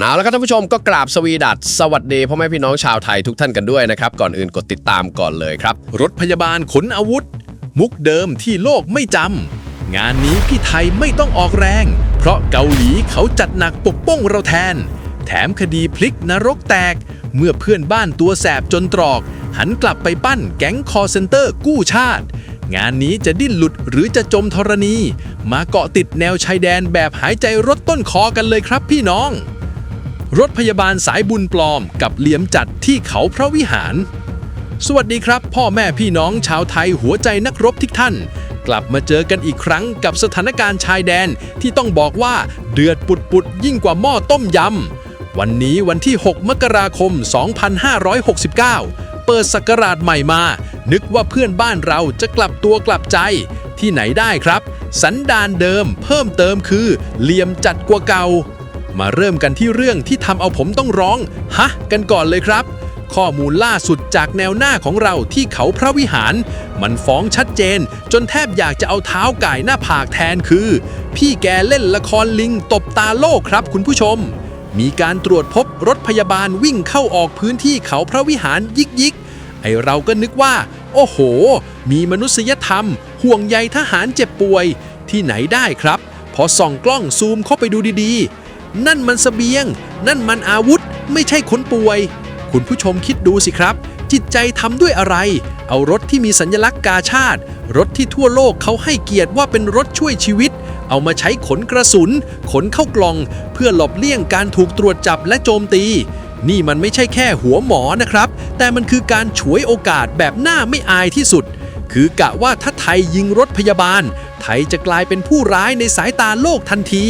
เอาละครับท่านผู้ชมก็กราบสวีดัสสวัสดีพ่อแม่พี่น้องชาวไทยทุกท่านกันด้วยนะครับ ก่อนอื่นกดติดตามก่อนเลยครับ รถพยาบาลขนอาวุธ มุกเดิมที่โลกไม่จำงานนี้พี่ไทยไม่ต้องออกแรง เพราะเกาหลีเขาจัดหนักปกป้องเราแทน แถมคดีพลิกนรกแตก เมื่อเพื่อนบ้านตัวแสบจนตรอก หันกลับไปปั้นแก๊งคอเซนเตอร์กู้ชาติ งานนี้จะดิ้นหลุดหรือจะจมธรณี มาเกาะติดแนวชายแดนแบบหายใจรถต้นคอกันเลยครับพี่น้อง รถพยาบาลสายบุญปลอมกับเหลี่ยมจัดที่เขาพระวิหาร สวัสดีครับ พ่อแม่พี่น้องชาวไทยหัวใจนักรบทุกท่าน กลับมาเจอกันอีกครั้งกับสถานการณ์ชายแดนที่ต้องบอกว่าเดือดปุดๆยิ่งกว่าหม้อต้มยำ วันนี้วันที่ 6 มกราคม 2569 เปิดศักราชใหม่มา นึกว่าเพื่อนบ้านเราจะกลับตัวกลับใจ ที่ไหนได้ครับ สันดานเดิมเพิ่มเติมคือเหลี่ยมจัดกว่าเก่า มาเริ่มกันที่เรื่องที่ทำเอาผมต้องร้อง ฮะ กันก่อนเลยครับ ข้อมูลล่าสุดจากแนวหน้าของเราที่เขาพระวิหาร มันฟ้องชัดเจน จนแทบอยากจะเอาเท้าก่ายหน้าผากแทนคือ พี่แกเล่นละครลิงตบตาโลกครับคุณผู้ชม มีการตรวจพบรถพยาบาลวิ่งเข้าออกพื้นที่เขาพระวิหารยิกยิกไอเราก็นึกว่า โอ้โห มีมนุษยธรรม ห่วงใยทหารเจ็บป่วย ที่ไหนได้ครับ พอส่องกล้องซูมเข้าไปดูดีๆ นั่นมันเสบียง นั่นมันอาวุธ ไม่ใช่คนป่วย คุณผู้ชมคิดดูสิครับ จิตใจทำด้วยอะไร เอารถที่มีสัญลักษณ์กาชาติ รถที่ทั่วโลกเขาให้เกียรติว่าเป็นรถช่วยชีวิต เอามาใช้ขนกระสุน ขนเข้ากล่อง เพื่อหลบเลี่ยงการถูกตรวจจับและโจมตี นี่มันไม่ใช่แค่หัวหมอนะครับ แต่มันคือการฉวยโอกาสแบบหน้าไม่อายที่สุดคือกะว่าถ้าไทยยิงรถพยาบาล ไทยจะกลายเป็นผู้ร้ายในสายตาโลกทันที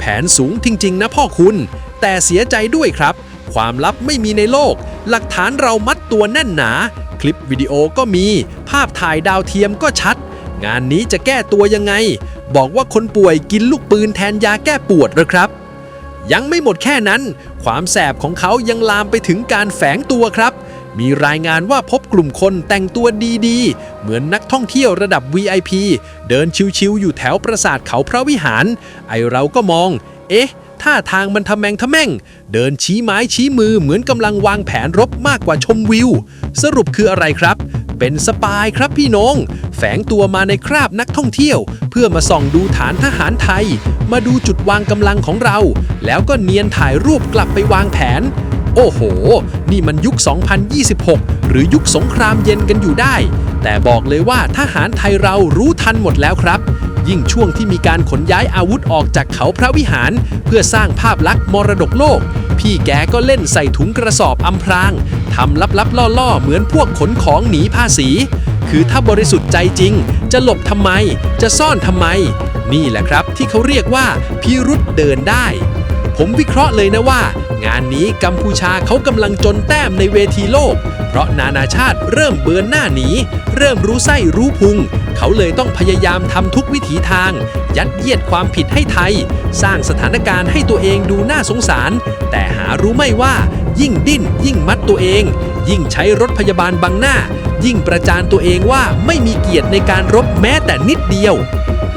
แผนสูงจริงๆ นะพ่อคุณ แต่เสียใจด้วยครับ ความลับไม่มีในโลก หลักฐานเรามัดตัวแน่นหนา คลิปวิดีโอก็มี ภาพถ่ายดาวเทียมก็ชัด งานนี้จะแก้ตัวยังไง บอกว่าคนป่วยกินลูกปืนแทนยาแก้ปวดเหรอครับ ยังไม่หมดแค่นั้น ความแสบของเขายังลามไปถึงการแฝงตัวครับ มีรายงานว่าพบกลุ่มคนแต่งตัวดีๆ เหมือนนักท่องเที่ยวระดับ VIP เดินชิวๆอยู่แถวปราสาทเขาพระวิหาร ไอเราก็มอง เอ๊ะท่าทางมันทำแมงทะแม่ง เดินชี้ไม้ชี้มือเหมือนกำลังวางแผนรบมากกว่าชมวิว สรุปคืออะไรครับ เป็นสปายครับพี่น้อง แฝงตัวมาในคราบนักท่องเที่ยว เพื่อมาส่องดูฐานทหารไทย มาดูจุดวางกำลังของเรา แล้วก็เนียนถ่ายรูปกลับไปวางแผน โอ้โห นี่มันยุค 2026 หรือยุคสงครามเย็นกันอยู่ได้ แต่บอกเลยว่าทหารไทยเรารู้ทันหมดแล้วครับ ยิ่งช่วงที่มีการขนย้ายอาวุธออกจากเขาพระวิหาร เพื่อสร้างภาพลักษณ์มรดกโลก พี่แกก็เล่นใส่ถุงกระสอบอำพรางทำลับๆล่อๆ เหมือนพวกขนของหนีภาษี คือถ้าบริสุทธิ์ใจจริง จะหลบทำไม จะซ่อนทำไม นี่แหละครับที่เขาเรียกว่าพิรุษเดินได้ผมวิเคราะห์เลยนะว่า งานนี้กัมพูชาเขากำลังจนแต้มในเวทีโลก เพราะนานาชาติเริ่มเบือนหน้าหนี เริ่มรู้ไส้รู้พุง เขาเลยต้องพยายามทำทุกวิถีทาง ยัดเยียดความผิดให้ไทย สร้างสถานการณ์ให้ตัวเองดูน่าสงสาร แต่หารู้ไม่ว่า ยิ่งดิ้น ยิ่งมัดตัวเอง ยิ่งใช้รถพยาบาลบังหน้า ยิ่งประจานตัวเองว่าไม่มีเกียรติในการรบแม้แต่นิดเดียว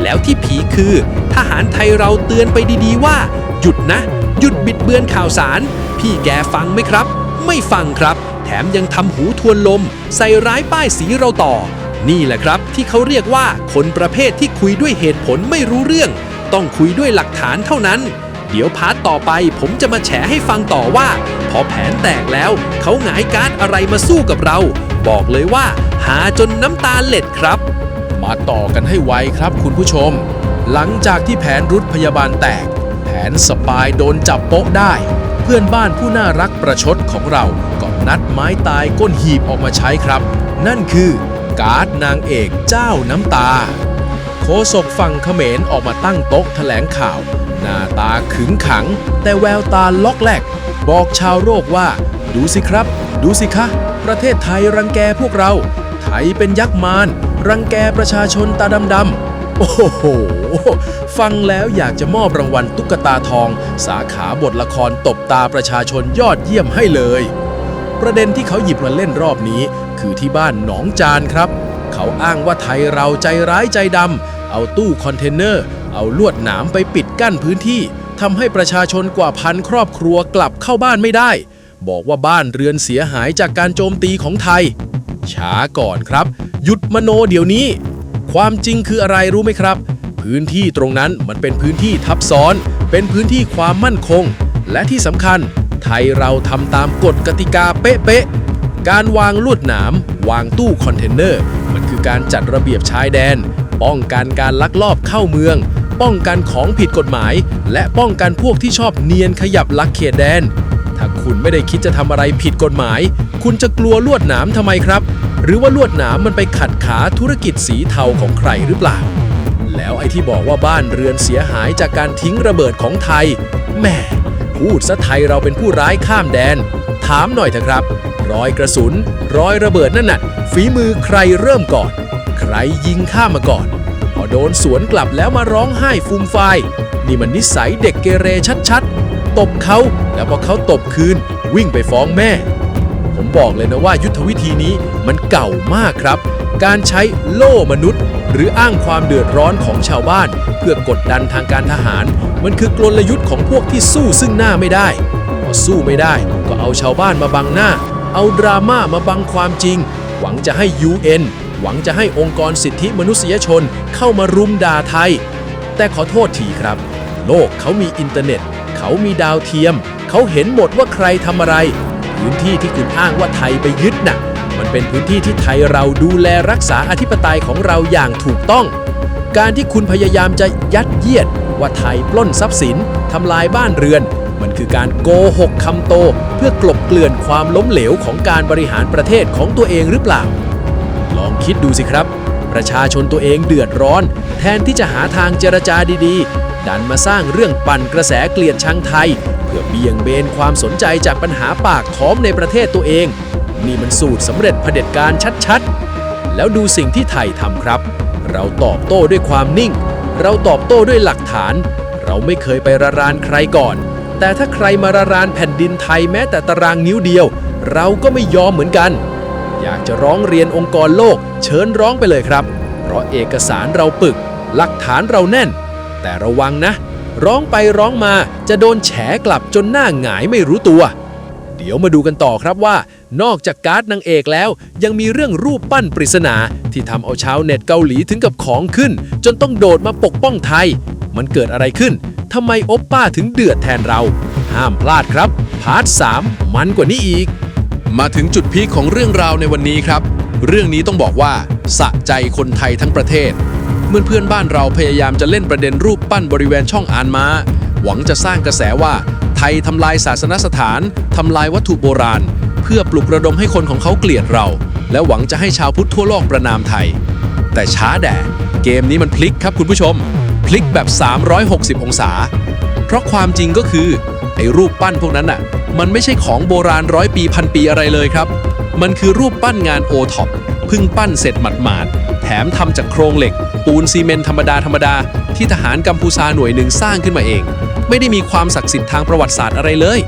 แล้วที่ผีคือ ทหารไทยเราเตือนไปดีๆว่า หยุดนะ หยุดบิดเบือนข่าวสาร พี่แกฟังไหมครับ ไม่ฟังครับ แถมยังทำหูทวนลม ใส่ร้ายป้ายสีเราต่อ นี่แหละครับที่เขาเรียกว่าคนประเภทที่คุยด้วยเหตุผลไม่รู้เรื่อง ต้องคุยด้วยหลักฐานเท่านั้น เดี๋ยวพาร์ทต่อไปผมจะมาแฉให้ฟังต่อว่า พอแผนแตกแล้ว เขาหงายการ์ดอะไรมาสู้กับเรา บอกเลยว่า หาจนน้ำตาเล็ดครับ มาต่อกันให้ไวครับคุณผู้ชม หลังจากที่แผนรุดพยาบาลแตก นสปายโดนจับโป๊ะได้ เพื่อนบ้านผู้น่ารักประชดของเราก็นัดไม้ตายก้นหีบออกมาใช้ครับ นั่นคือการ์ดนางเอกเจ้าน้ำตา โคศกฝั่งเขมรออกมาตั้งโต๊ะแถลงข่าว หน้าตาขึงขัง แต่แววตาล็อกแลก บอกชาวโลกว่า ดูสิครับ ดูสิคะ ประเทศไทยรังแกพวกเรา ไทยเป็นยักษ์มารรังแกประชาชนตาดำๆ โอ้โห ฟังแล้วอยากจะมอบรางวัลตุ๊กตาทอง สาขาบทละครตบตาประชาชนยอดเยี่ยมให้เลย ประเด็นที่เขาหยิบมาเล่นรอบนี้ คือที่บ้านหนองจานครับ เขาอ้างว่าไทยเราใจร้ายใจดำเอาตู้คอนเทนเนอร์ เอาลวดหนามไปปิดกั้นพื้นที่ททำให้ประชาชนกว่าพันครอบครัวกลับเข้าบ้านไม่ได้ บอกว่าบ้านเรือนเสียหายจากการโจมตีของไทย ช้าก่อนครับ หยุดมโนเดี๋ยวนี้ ความจริงคืออะไรรู้ไหมครับ พื้นที่ตรงนั้นมันเป็นพื้นที่ทับซ้อน เป็นพื้นที่ความมั่นคง และที่สำคัญ ไทยเราทำตามกฎกติกาเป๊ะๆการวางลวดหนาม วางตู้คอนเทนเนอร์ มันคือการจัดระเบียบชายแดน ป้องกันการลักลอบเข้าเมือง ป้องกันของผิดกฎหมาย และป้องกันพวกที่ชอบเนียนขยับลักเขตแดน ถ้าคุณไม่ได้คิดจะทำอะไรผิดกฎหมาย คุณจะกลัวลวดหนามทำไมครับ หรือว่าลวดหนามมันไปขัดขาธุรกิจสีเทาของใครหรือเปล่า แล้วไอ้ที่บอกว่าบ้านเรือนเสียหายจากการทิ้งระเบิดของไทยแม่พูดซะไทยเราเป็นผู้ร้ายข้ามแดน ถามหน่อยเถอะครับ รอยกระสุน รอยระเบิดนั่นน่ะฝีมือใครเริ่มก่อน ใครยิงข้ามมาก่อน พอโดนสวนกลับแล้วมาร้องไห้ฟูมฟายนี่มันนิสัยเด็กเกเรชัดๆ ตบเขาแล้วพอเขาตบคืน วิ่งไปฟ้องแม่ ผมบอกเลยนะว่ายุทธวิธีนี้มันเก่ามากครับ การใช้โล่มนุษย์ หรืออ้างความเดือดร้อนของชาวบ้าน เพื่อกดดันทางการทหาร มันคือกลยุทธ์ของพวกที่สู้ซึ่งหน้าไม่ได้พอสู้ไม่ได้ก็เอาชาวบ้านมาบังหน้า เอาดราม่ามาบังความจริง หวังจะให้ UN หวังจะให้องค์กรสิทธิมนุษยชนเข้ามารุมด่าไทย แต่ขอโทษทีครับ โลกเขามีอินเทอร์เน็ต เขามีดาวเทียม เขาเห็นหมดว่าใครทำอะไร พื้นที่ที่คุณอ้างว่าไทยไปยึดน่ะ มันเป็นพื้นที่ที่ไทยเราดูแลรักษาอธิปไตยของเราอย่างถูกต้อง การที่คุณพยายามจะยัดเยียด ว่าไทยปล้นทรัพย์สินทำลายบ้านเรือน มันคือการโกหกคำโต เพื่อกลบเกลื่อนความล้มเหลวของการบริหารประเทศของตัวเองหรือเปล่า ลองคิดดูสิครับ ประชาชนตัวเองเดือดร้อน แทนที่จะหาทางเจรจาดีๆ ดันมาสร้างเรื่องปั่นกระแสเกลียดชังไทย เพื่อเบี่ยงเบนความสนใจจากปัญหาปากท้องในประเทศตัวเอง นี่มันสูตรสำเร็จเผด็จการชัดๆ แล้วดูสิ่งที่ไทยทำครับ เราตอบโต้ด้วยความนิ่ง เราตอบโต้ด้วยหลักฐาน เราไม่เคยไประรานใครก่อน แต่ถ้าใครมาระรานแผ่นดินไทยแม้แต่ตารางนิ้วเดียว เราก็ไม่ยอมเหมือนกัน อยากจะร้องเรียนองค์กรโลก เชิญร้องไปเลยครับ เพราะเอกสารเราปึก หลักฐานเราแน่น แต่ระวังนะ ร้องไปร้องมาจะโดนแฉกลับจนหน้าหงายไม่รู้ตัว เดี๋ยวมาดูกันต่อครับว่า นอกจากการ์ดนางเอกแล้ว ยังมีเรื่องรูปปั้นปริศนาที่ทำเอาชาวเน็ตเกาหลีถึงกับของขึ้น จนต้องโดดมาปกป้องไทย มันเกิดอะไรขึ้นทำไมโอปป้าถึงเดือดแทนเรา ห้ามพลาดครับ พาร์ท 3 มันกว่านี้อีก มาถึงจุดพีคของเรื่องราวในวันนี้ครับ เรื่องนี้ต้องบอกว่า สะใจคนไทยทั้งประเทศ มื่อเพื่อนบ้านเราพยายามจะเล่นประเด็นรูปปั้นบริเวณช่องอานมาหวังจะสร้างกระแสว่าไทยทำลายศาสนสถานทำลายวัตถุโบราณ เพื่อปลุกระดมให้คนของเขาเกลียดเรา และหวังจะให้ชาวพุทธทั่วโลกประนามไทย แต่ช้าแด่เกมนี้มันพลิกครับคุณผู้ชม พลิกแบบ 360 องศา เพราะความจริงก็คือไอ้รูปปั้นพวกนั้นน่ะมันไม่ใช่ของโบราณร้อยปีพันปีอะไรเลยครับ มันคือรูปปั้นงานโอท็อปพิ่งปั้นเสร็จหมาดๆ มทำจากโครงเหล็ก ปูนซีเมนต์ธรรมดาธรรมดาที่ทหารกัมพูชาหน่วยหนึ่งสร้างขึ้นมาเอง ไม่ได้มีความศักดิ์สิทธิ์ทางประวัติศาสตร์อะไรเลย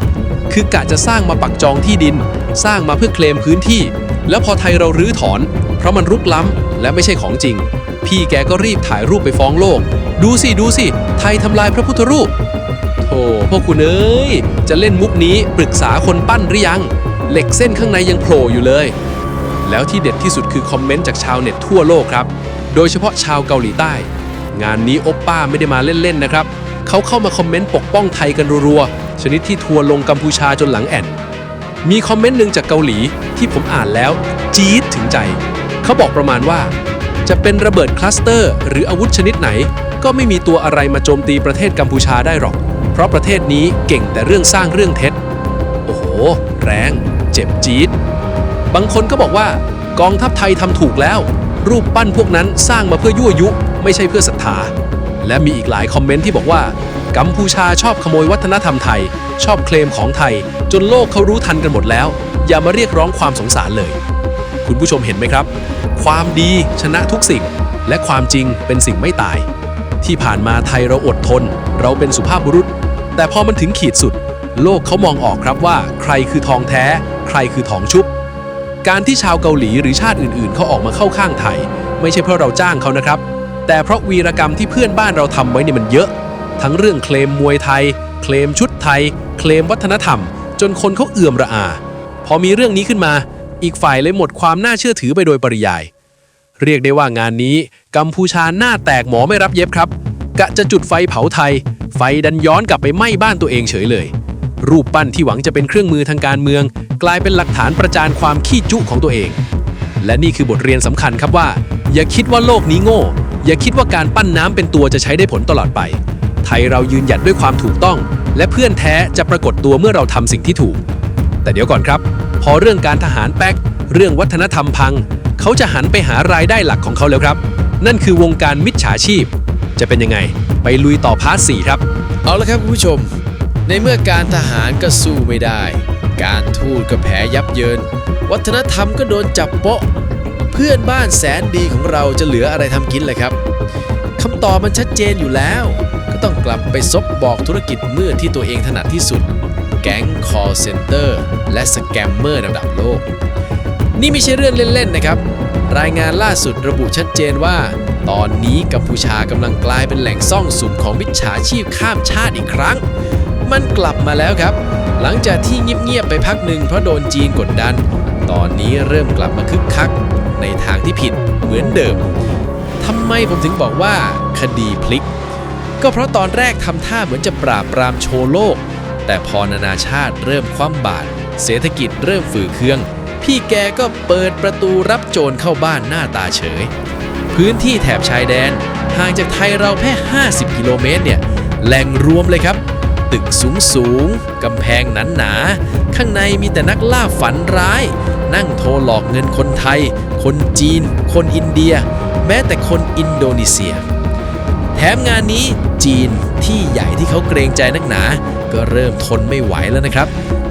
คือกะจะสร้างมาปักจองที่ดิน สร้างมาเพื่อเคลมพื้นที่ แล้วพอไทยเรารื้อถอน เพราะมันรุกล้ำและไม่ใช่ของจริง พี่แกก็รีบถ่ายรูปไปฟ้องโลก ดูสิดูสิไทยทำลายพระพุทธรูปโธ่พวกคุณเอ้ยจะเล่นมุกนี้ปรึกษาคนปั้นหรือยัง เหล็กเส้นข้างในยังโผล่อยู่เลย แล้วที่เด็ดที่สุดคือคอมเมนต์จากชาวเน็ตทั่วโลกครับ โดยเฉพาะชาวเกาหลีใต้ งานนี้โอปป้าไม่ได้มาเล่นๆนะครับ เขาเข้ามาคอมเมนต์ปกป้องไทยกันรัวๆ ชนิดที่ทัวร์ลงกัมพูชาจนหลังแอนมีคอมเมนต์หนึ่งจากเกาหลีที่ผมอ่านแล้ว จี๊ดถึงใจ เขาบอกประมาณว่า จะเป็นระเบิดคลัสเตอร์ หรืออาวุธชนิดไหน ก็ไม่มีตัวอะไรมาโจมตีประเทศกัมพูชาได้หรอก เพราะประเทศนี้เก่งแต่เรื่องสร้างเรื่องเท็จ โอ้โห แรง เจ็บจี๊ด บางคนก็บอกว่ากองทัพไทยทำถูกแล้ว รูปปั้นพวกนั้นสร้างมาเพื่อยั่วยุ ไม่ใช่เพื่อศรัทธา และมีอีกหลายคอมเมนต์ที่บอกว่า กัมพูชาชอบขโมยวัฒนธรรมไทย ชอบเคลมของไทย จนโลกเขารู้ทันกันหมดแล้ว อย่ามาเรียกร้องความสงสารเลย คุณผู้ชมเห็นไหมครับ ความดีชนะทุกสิ่ง และความจริงเป็นสิ่งไม่ตาย ที่ผ่านมาไทยเราอดทน เราเป็นสุภาพบุรุษ แต่พอมันถึงขีดสุด โลกเขามองออกครับว่า ใครคือทองแท้ ใครคือทองชุบ การที่ชาวเกาหลีหรือชาติอื่นๆเขาออกมาเข้าข้างไทย ไม่ใช่เพราะเราจ้างเขานะครับ แต่เพราะวีรกรรมที่เพื่อนบ้านเราทำไว้เนี่ยมันเยอะ ทั้งเรื่องเคลมมวยไทย เคลมชุดไทย เคลมวัฒนธรรม จนคนเขาเอื่อมระอา พอมีเรื่องนี้ขึ้นมา อีกฝ่ายเลยหมดความน่าเชื่อถือไปโดยปริยาย เรียกได้ว่างานนี้กัมพูชาหน้าแตกหมอไม่รับเย็บครับ กะจะจุดไฟเผาไทย ไฟดันย้อนกลับไปไหม้บ้านตัวเองเฉยเลย รูปปั้นที่หวังจะเป็นเครื่องมือทางการเมือง กลายเป็นหลักฐานประจานความขี้จุของตัวเอง และนี่คือบทเรียนสำคัญครับว่า อย่าคิดว่าโลกนี้โง่ อย่าคิดว่าการปั้นน้ำเป็นตัวจะใช้ได้ผลตลอดไป ไทยเรายืนหยัดด้วยความถูกต้อง และเพื่อนแท้จะปรากฏตัวเมื่อเราทำสิ่งที่ถูก แต่เดี๋ยวก่อนครับ พอเรื่องการทหารแป๊กเรื่องวัฒนธรรมพัง เขาจะหันไปหารายได้หลักของเขาแล้วครับ นั่นคือวงการมิจฉาชีพ จะเป็นยังไง ไปลุยต่อพาร์ทสี่ครับ เอาละครับคุณผู้ชม ในเมื่อการทหารก็สู้ไม่ได้ การทูตก็แพ้ยับเยิน วัฒนธรรมก็โดนจับโปะ เพื่อนบ้านแสนดีของเราจะเหลืออะไรทำกินเลยครับคำตอบมันชัดเจนอยู่แล้ว ก็ต้องกลับไปซบบอกธุรกิจมืดที่ตัวเองถนัดที่สุด แก๊ง call center และสแกมเมอร์ระดับโลก นี่ไม่ใช่เรื่องเล่นๆนะครับ รายงานล่าสุดระบุชัดเจนว่า ตอนนี้กัมพูชากำลังกลายเป็นแหล่งซ่องสุมของมิจฉาชีพข้ามชาติอีกครั้ง มันกลับมาแล้วครับ หลังจากที่เงียบๆไปพักหนึ่งเพราะโดนจีนกดดัน ตอนนี้เริ่มกลับมาคึกคัก ในทางที่ผิดเหมือนเดิมทำไมผมถึงบอกว่าคดีพลิก ก็เพราะตอนแรกทำท่าเหมือนจะปราบปรามโชว์โลก แต่พอนานาชาติเริ่มคว่ำบาตรเศรษฐกิจเริ่มฝืดเคือง พี่แกก็เปิดประตูรับโจรเข้าบ้านหน้าตาเฉย พื้นที่แถบชายแดนห่างจากไทยเราแค่ 50 กิโลเมตรเนี่ยแหล่งรวมเลยครับ ตึกสูงสูงๆกำแพงหนาหนาๆข้างในมีแต่นักล่าฝันร้าย นั่งโทรหลอกเงินคนไทย คนจีน คนอินเดีย แม้แต่คนอินโดนีเซีย แถมงานนี้จีนที่ใหญ่ที่เขาเกรงใจนักหนา ก็เริ่มทนไม่ไหวแล้วนะครับ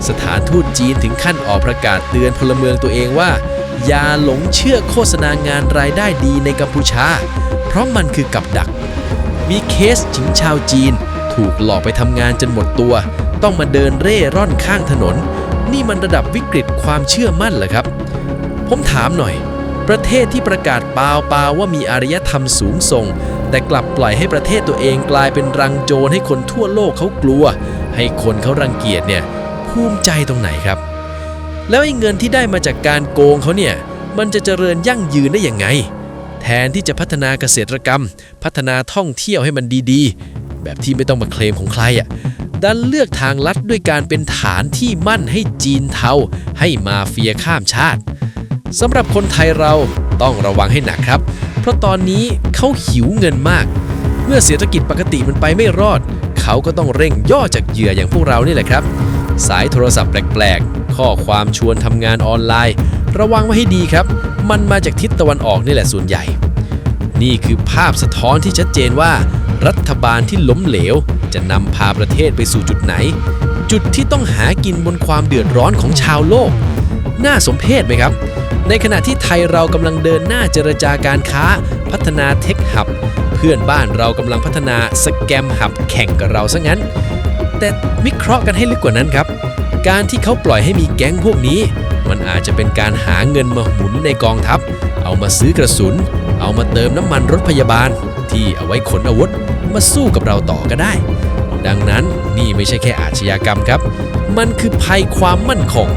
สถานทูตจีนถึงขั้นออกประกาศเตือนพลเมืองตัวเองว่า อย่าหลงเชื่อโฆษณางานรายได้ดีในกัมพูชา เพราะมันคือกับดัก มีเคสหญิงชาวจีน ถูกหลอกไปทำงานจนหมดตัว ต้องมาเดินเร่ร่อนข้างถนน นี่มันระดับวิกฤตความเชื่อมั่นเหรอครับ ผมถามหน่อย ประเทศที่ประกาศเปล่าเปล่าว่ามีอารยธรรมสูงส่ง แต่กลับปล่อยให้ประเทศตัวเองกลายเป็นรังโจรให้คนทั่วโลกเขากลัว ให้คนเขารังเกียจเนี่ยภูมิใจตรงไหนครับ แล้วไอ้เงินที่ได้มาจากการโกงเขาเนี่ยมันจะเจริญยั่งยืนได้ยังไง แทนที่จะพัฒนาเกษตรกรรม พัฒนาท่องเที่ยวให้มันดี แบบที่ไม่ต้องมาเคลมของใครอะดันเลือกทางลัดด้วยการเป็นฐานที่มั่นให้จีนเทาให้มาเฟียข้ามชาติสำหรับคนไทยเราต้องระวังให้หนักครับ เพราะตอนนี้เขาหิวเงินมาก เมื่อเศรษฐกิจปกติมันไปไม่รอด เขาก็ต้องเร่งย่อจากเหยื่ออย่างพวกเรานี่แหละครับ สายโทรศัพท์แปลกๆ ข้อความชวนทำงานออนไลน์ ระวังไว้ให้ดีครับ มันมาจากทิศตะวันออกนี่แหละส่วนใหญ่ นี่คือภาพสะท้อนที่ชัดเจนว่า รัฐบาลที่ล้มเหลว จะนำพาประเทศไปสู่จุดไหน จุดที่ต้องหากินบนความเดือดร้อนของชาวโลก น่าสมเพชไหมครับ ในขณะที่ไทยเรากำลังเดินหน้าเจรจาการค้า พัฒนาเทคหับ เพื่อนบ้านเรากำลังพัฒนาสแกมหับแข่งกับเราซะงั้น แต่วิเคราะห์กันให้ลึกกว่านั้นครับ การที่เขาปล่อยให้มีแก๊งพวกนี้ มันอาจจะเป็นการหาเงินมาหมุนในกองทัพ เอามาซื้อกระสุน เอามาเติมน้ำมันรถพยาบาล ที่เอาไว้ขนอาวุธมาสู้กับเราต่อก็ได้ ดังนั้นนี่ไม่ใช่แค่อาชญากรรมครับ มันคือภัยความมั่นคง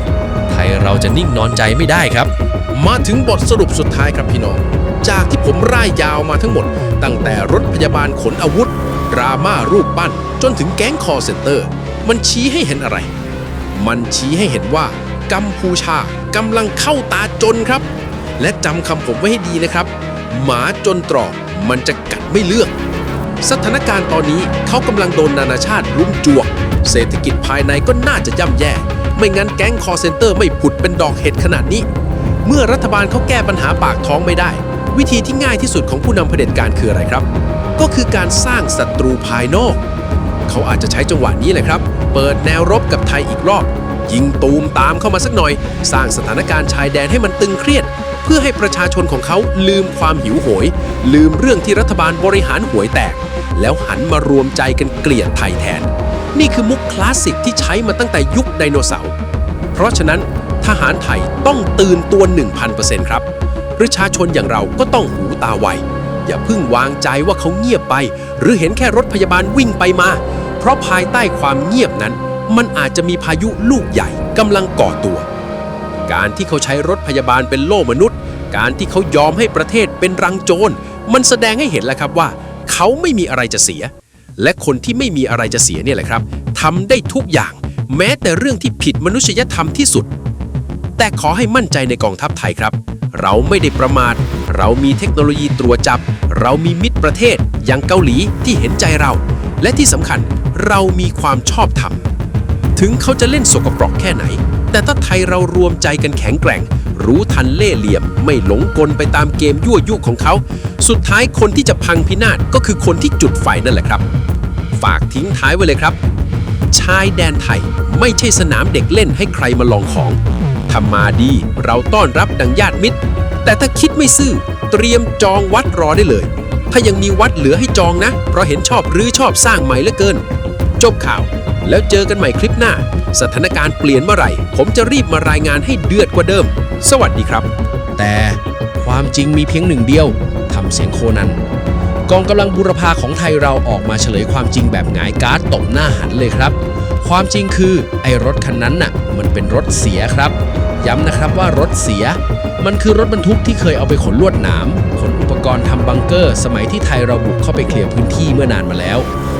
ไทยเราจะนิ่งนอนใจไม่ได้ครับ มาถึงบทสรุปสุดท้ายครับพี่น้อง จากที่ผมร่ายยาวมาทั้งหมด ตั้งแต่รถพยาบาลขนอาวุธดราม่ารูปปั้น จนถึงแก๊งคอเซนเตอร์ มันชี้ให้เห็นอะไร มันชี้ให้เห็นว่ากัมพูชากำลังเข้าตาจนครับ และจำคำผมไว้ให้ดีนะครับ หมาจนตรอกมันจะกัดไม่เลือก สถานการณ์ตอนนี้เขากำลังโดนนานาชาติรุมจวก เศรษฐกิจภายในก็น่าจะย่ำแย่ ไม่งั้นแก๊งคอเซนเตอร์ไม่ผุดเป็นดอกเห็ดขนาดนี้ เมื่อรัฐบาลเขาแก้ปัญหาปากท้องไม่ได้ วิธีที่ง่ายที่สุดของผู้นำเผด็จการคืออะไรครับ ก็คือการสร้างศัตรูภายนอก เขาอาจจะใช้จังหวะนี้แหละครับ เปิดแนวรบกับไทยอีกรอบยิงตูมตามเข้ามาสักหน่อย สร้างสถานการณ์ชายแดนให้มันตึงเครียด เพื่อให้ประชาชนของเขาลืมความหิวโหย ลืมเรื่องที่รัฐบาลบริหารหวยแตก แล้วหันมารวมใจกันเกลียดไทยแทน นี่คือมุกคลาสสิกที่ใช้มาตั้งแต่ยุคไดโนเสาร์เพราะฉะนั้นทหารไทยต้องตื่นตัว 1,000%ครับ ประชาชนอย่างเราก็ต้องหูตาไว อย่าเพิ่งวางใจว่าเขาเงียบไป หรือเห็นแค่รถพยาบาลวิ่งไปมา เพราะราะภายใต้ความเงียบนั้น มันอาจจะมีพายุลูกใหญ่กำลังก่อตัว การที่เขาใช้รถพยาบาลเป็นโล่มนุษย์ การที่เขายอมให้ประเทศเป็นรังโจรมันแสดงให้เห็นแล้วครับว่า เขาไม่มีอะไรจะเสีย และคนที่ไม่มีอะไรจะเสียเนี่ยแหละครับทำได้ทุกอย่าง แม้แต่เรื่องที่ผิดมนุษยธรรมที่สุด แต่ขอให้มั่นใจในกองทัพไทยครับ เราไม่ได้ประมาทเรามีเทคโนโลยีตรวจจับ เรามีมิตรประเทศอย่างเกาหลีที่เห็นใจเรา และที่สำคัญเรามีความชอบธรรมถึงเขาจะเล่นสกปรกแค่ไหน แต่ถ้าไทยเรารวมใจกันแข็งแกร่ง รู้ทันเล่เหลี่ยม ไม่หลงกลไปตามเกมยั่วยุของเขา สุดท้ายคนที่จะพังพินาศก็คือคนที่จุดไฟนั่นแหละครับ ฝากทิ้งท้ายไว้เลยครับ ชายแดนไทยไม่ใช่สนามเด็กเล่นให้ใครมาลองของทำมาดีเราต้อนรับดังญาติมิตร แต่ถ้าคิดไม่ซื่อเตรียมจองวัดรอได้เลย ถ้ายังมีวัดเหลือให้จองนะ เพราะเห็นชอบรื้อชอบสร้างใหม่เหลือเกิน จบข่าว แล้วเจอกันใหม่คลิปหน้า สถานการณ์เปลี่ยนเมื่อไหร่ ผมจะรีบมารายงานให้เดือดกว่าเดิม สวัสดีครับ แต่ความจริงมีเพียงหนึ่งเดียวทำเสียงโคนันกองกำลังบุรพาของไทยเราออกมาเฉลยความจริงแบบหงายการ์ดตบหน้าหันเลยครับ ความจริงคือไอ้รถคันนั้นน่ะ มันเป็นรถเสียครับ ย้ำนะครับว่ารถเสีย มันคือรถบรรทุกที่เคยเอาไปขนลวดหนามขนอุปกรณ์ทำบังเกอร์ สมัยที่ไทยเราบุกเข้าไปเคลียร์พื้นที่เมื่อนานมาแล้ว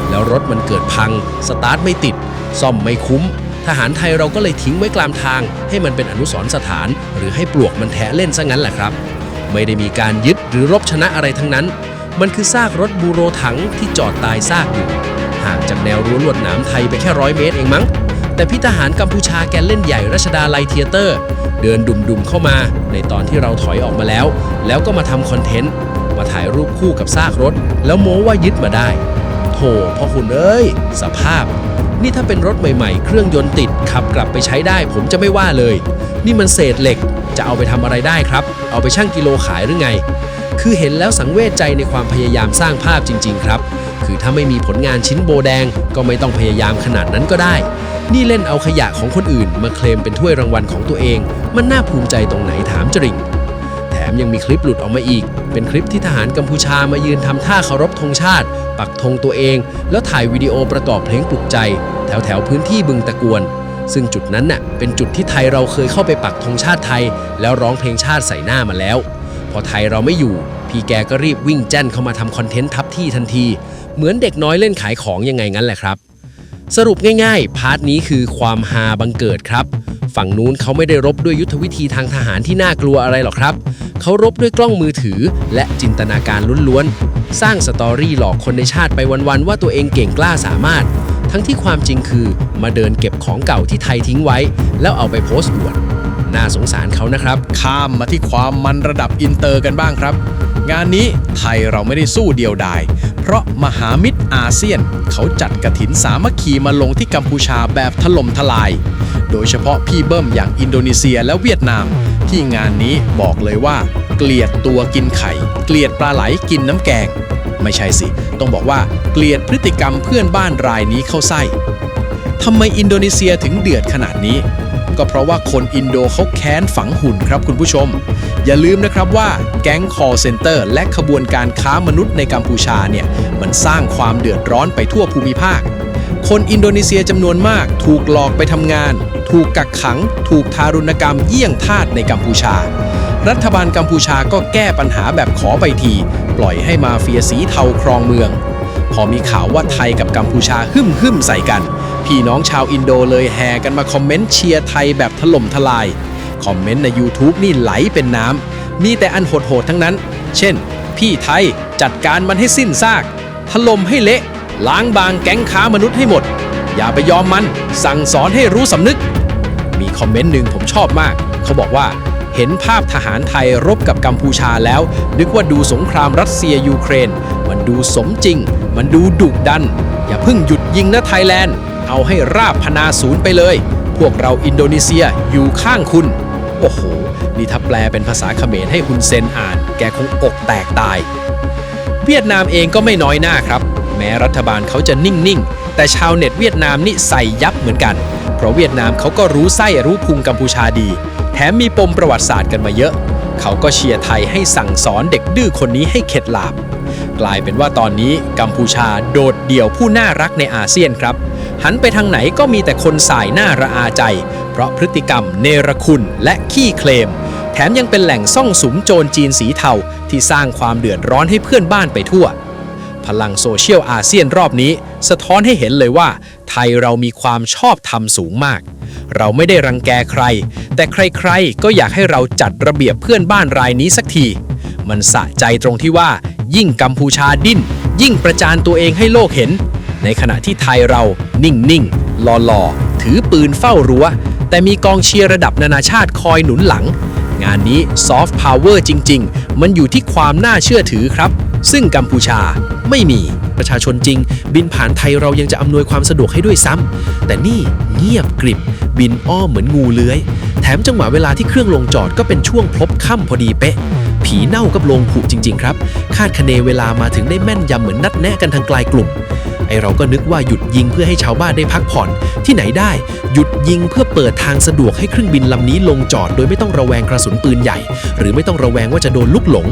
แล้วรถมันเกิดพัง สตาร์ทไม่ติด ซ่อมไม่คุ้ม ทหารไทยเราก็เลยทิ้งไว้กลางทาง ให้มันเป็นอนุสรณ์สถาน หรือให้ปลวกมันแทะเล่นซะงั้นแหละครับ ไม่ได้มีการยึดหรือรบชนะอะไรทั้งนั้น มันคือซากรถบูโรถังที่จอดตายซากอยู่ ห่างจากแนวรั้วลวดหนามไทยไปแค่ร้อยเมตรเองมั้ง แต่พี่ทหารกัมพูชาแกเล่นใหญ่รัชดาไลเทียเตอร์ เดินดุ่มๆเข้ามา ในตอนที่เราถอยออกมาแล้ว แล้วก็มาทำคอนเทนต์มาถ่ายรูปคู่กับซากรถ แล้วโม้ว่ายึดมาได้โถพ่อคุณเอ้ย สภาพ นี่ถ้าเป็นรถใหม่ๆ เครื่องยนต์ติดขับกลับไปใช้ได้ ผมจะไม่ว่าเลย นี่มันเศษเหล็กจะเอาไปทำอะไรได้ครับ เอาไปชั่งกิโลขายหรือไง คือเห็นแล้วสังเวชใจในความพยายามสร้างภาพจริง ๆ ครับ คือถ้าไม่มีผลงานชิ้นโบแดง ก็ไม่ต้องพยายามขนาดนั้นก็ได้ นี่เล่นเอาขยะของคนอื่น มาเคลมเป็นถ้วยรางวัลของตัวเอง มันน่าภูมิใจตรงไหนถามจริง มยังมีคลิปหลุดออกมาอีก เป็นคลิปที่ทหารกัมพูชามายืนทำท่าเคารพธงชาติ ปักธงตัวเอง แล้วถ่ายวิดีโอประกอบเพลงปลุกใจ แถวแถวๆพื้นที่บึงตะกวน ซึ่งจุดนั้นน่ะเป็นจุดที่ไทยเราเคยเข้าไปปักธงชาติไทย แล้วร้องเพลงชาติใส่หน้ามาแล้ว พอไทยเราไม่อยู่ พี่แกก็รีบวิ่งแจ้นเข้ามาทำคอนเทนต์ทับที่ทันที เหมือนเด็กน้อยเล่นขายของยังไงงั้นแหละครับ สรุปง่ายๆ พาร์ทนี้คือความฮาบังเกิดครับ ฝั่งนู้นเขาไม่ได้รบด้วยยุทธวิธีทางทหารที่น่ากลัวอะไรหรอกครับ เขารบด้วยกล้องมือถือ และจินตนาการล้วนๆ สร้างสตอรี่หลอกคนในชาติไปวันๆ ว่าตัวเองเก่งกล้าสามารถ ทั้งที่ความจริงคือมาเดินเก็บของเก่าที่ไทยทิ้งไว้ แล้วเอาไปโพสต์อวด น่าสงสารเขานะครับ ข้ามมาที่ความมันระดับอินเตอร์กันบ้างครับ งานนี้ไทยเราไม่ได้สู้เดียวดาย เพราะมหามิตรอาเซียน เขาจัดกระถินสามัคคีมาลงที่กัมพูชาแบบถล่มทลาย โดยเฉพาะพี่เบิ้มอย่างอินโดนีเซียและเวียดนาม ที่งานนี้บอกเลยว่า เกลียดตัวกินไข่ เกลียดปลาไหลกินน้ำแกง ไม่ใช่สิ ต้องบอกว่าเกลียดพฤติกรรมเพื่อนบ้านรายนี้เข้าไส้ทำไมอินโดนีเซียถึงเดือดขนาดนี้ ก็เพราะว่าคนอินโดเขาแค้นฝังหุ่นครับคุณผู้ชม อย่าลืมนะครับว่าแก๊ง call center และขบวนการค้ามนุษย์ในกัมพูชาเนี่ยมันสร้างความเดือดร้อนไปทั่วภูมิภาค คนอินโดนีเซียจำนวนมากถูกหลอกไปทำงาน ถูกกักขัง ถูกทารุณกรรมเยี่ยงทาสในกัมพูชา รัฐบาลกัมพูชาก็แก้ปัญหาแบบขอไปที ปล่อยให้มาเฟียสีเทาครองเมือง พอมีข่าวว่าไทยกับกัมพูชาหึ่มหึ่มใส่กัน พี่น้องชาวอินโดเลยแห่กันมาคอมเมนต์เชียร์ไทยแบบถล่มทลาย คอมเมนต์ใน YouTube นี่ไหลเป็นน้ำ มีแต่อันโหดๆทั้งนั้น เช่น พี่ไทยจัดการมันให้สิ้นซาก ถล่มให้เละ ล้างบางแก๊งค้ามนุษย์ให้หมด อย่าไปยอมมัน สั่งสอนให้รู้สำนึก มีคอมเมนต์หนึ่งผมชอบมาก เขาบอกว่าเห็นภาพทหารไทยรบกับกัมพูชาแล้ว นึกว่าดูสงครามรัสเซียยูเครน มันดูสมจริง มันดูดุดัน อย่าเพิ่งหยุดยิงนะไทยแลนด์ เอาให้ราบพนาศูนย์ไปเลย พวกเราอินโดนีเซียอยู่ข้างคุณ โอ้โห นี่ถ้าแปลเป็นภาษาเขมรให้คุณเซนอ่าน แกคงอกแตกตาย เวียดนามเองก็ไม่น้อยหน้าครับ แม้รัฐบาลเขาจะนิ่ง ๆ แต่ชาวเน็ตเวียดนามนี่ใส่ยับเหมือนกัน เพราะเวียดนามเขาก็รู้ไส้รู้พุงกัมพูชาดี แถมมีปมประวัติศาสตร์กันมาเยอะ เขาก็เชียร์ไทยให้สั่งสอนเด็กดื้อคนนี้ให้เข็ดหลาบ กลายเป็นว่าตอนนี้กัมพูชาโดดเดี่ยวผู้น่ารักในอาเซียนครับ หันไปทางไหนก็มีแต่คนสายหน้าระอาใจ เพราะพฤติกรรมเนรคุณและขี้เคลม แถมยังเป็นแหล่งซ่องสุมโจรจีนสีเทาที่สร้างความเดือดร้อนให้เพื่อนบ้านไปทั่ว พลังโซเชียลอาเซียนรอบนี้ สะท้อนให้เห็นเลยว่า ไทยเรามีความชอบธรรมสูงมาก เราไม่ได้รังแกใคร แต่ใครๆก็อยากให้เราจัดระเบียบเพื่อนบ้านรายนี้สักที มันสะใจตรงที่ว่า ยิ่งกัมพูชาดิ้น ยิ่งประจานตัวเองให้โลกเห็น ในขณะที่ไทยเรานิ่งๆหล่อๆ ถือปืนเฝ้ารั้ว แต่มีกองเชียร์ระดับนานาชาติคอยหนุนหลัง งานนี้ซอฟต์พาวเวอร์จริง ๆ มันอยู่ที่ความน่าเชื่อถือครับ ซึ่งกัมพูชาไม่มีประชาชนจริง บินผ่านไทยเรายังจะอำนวยความสะดวกให้ด้วยซ้ำแต่นี่เงียบกริบ บินอ้อมเหมือนงูเลื้อย แถมจังหวะเวลาที่เครื่องลงจอดก็เป็นช่วงพลบค่ำพอดีเป๊ะ ผีเน่ากับโลงผุจริง ๆ ครับ คาดคะเนเวลามาถึงได้แม่นยำเหมือนนัดแนะกันทางไกลกลุ่ม ไอเราก็นึกว่าหยุดยิงเพื่อให้ชาวบ้านได้พักผ่อน ที่ไหนได้ หยุดยิงเพื่อเปิดทางสะดวกให้เครื่องบินลำนี้ลงจอด โดยไม่ต้องระแวงกระสุนปืนใหญ่ หรือไม่ต้องระแวงว่าจะโดนลูกหลง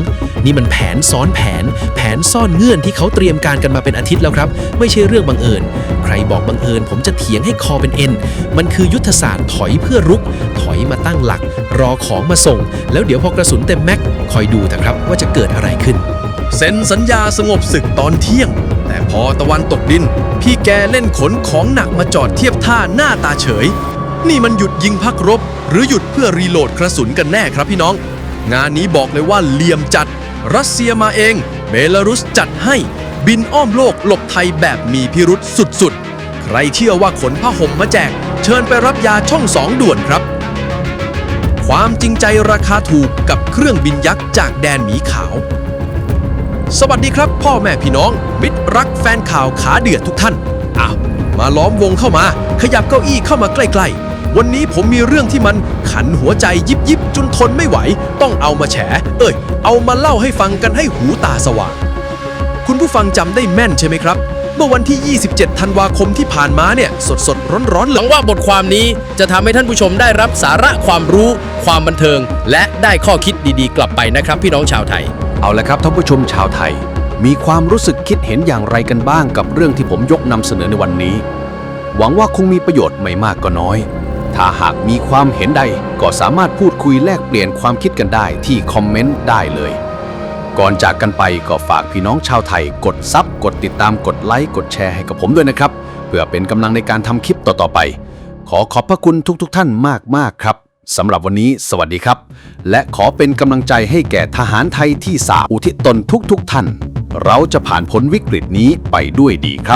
นี่มันแผนซ้อนแผน แผนซ่อนเงื่อนที่เขาเตรียมการกันมาเป็นอาทิตย์แล้วครับ ไม่ใช่เรื่องบังเอิญ ใครบอกบังเอิญ ผมจะเถียงให้คอเป็นเอ็นมันคือยุทธศาสตร์ถอยเพื่อรุก ถอยมาตั้งหลัก รอของมาส่ง แล้วเดี๋ยวพอกระสุนเต็มแม็กคอยดูเถอะครับว่าจะเกิดอะไรขึ้นเซ็นสัญญาสงบศึกตอนเที่ยง แต่พอตะวันตกดิน พี่แกเล่นขนของหนักมาจอดเทียบท่าหน้าตาเฉย นี่มันหยุดยิงพักรบ หรือหยุดเพื่อรีโหลดกระสุนกันแน่ครับพี่น้อง งานนี้บอกเลยว่าเหลี่ยมจัด รัสเซียมาเอง เบลารุสจัดให้บินอ้อมโลกหลบไทยแบบมีพิรุษสุดๆ ใครเชื่อว่าขนผ้าห่มมาแจก เชิญไปรับยาช่องสองด่วนครับ ความจริงใจราคาถูกกับเครื่องบินยักษ์จากแดนหมีขาว สวัสดีครับ พ่อแม่พี่น้อง มิตรรักแฟนข่าวขาเดือดทุกท่านอ้าวมาล้อมวงเข้ามา ขยับเก้าอี้เข้ามาใกล้ๆ วันนี้ผมมีเรื่องที่มันขันหัวใจยิบยิบจนทนไม่ไหว ต้องเอามาแฉ เอ้ย เอามาเล่าให้ฟังกันให้หูตาสว่าง คุณผู้ฟังจำได้แม่นใช่ไหมครับ เมื่อวันที่ 27 ธันวาคมที่ผ่านมาเนี่ย สดสดร้อนร้อนๆหเลวัยงว่าบทความนี้จะทำให้ท่านผู้ชมได้รับสาระความรู้ ความบันเทิง และได้ข้อคิดดีๆ กลับไปนะครับ พี่น้องชาวไทย เอาละครับท่านผู้ชมชาวไทย มีความรู้สึกคิดเห็นอย่างไรกันบ้างกับเรื่องที่ผมยกนำเสนอในวันนี้ หวังว่าคงมีประโยชน์ไม่มากก็น้อย ถ้าหากมีความเห็นใดก็สามารถพูดคุยแลกเปลี่ยนความคิดกันได้ที่คอมเมนต์ได้เลย ก่อนจากกันไปก็ฝากพี่น้องชาวไทย กดซับกดติดตามกดไลค์กดแชร์ให้กับผมด้วยนะครับ เพื่อเป็นกำลังในการทำคลิปต่อๆไป ขอขอบพระคุณทุกๆทท่านมากๆครับ สำหรับวันนี้สวัสดีครับ และขอเป็นกำลังใจให้แก่ทหารไทยที่สาอุทิศตนทุกๆทท่าน เราจะผ่านพ้นวิกฤตนี้ไปด้วยดีครับ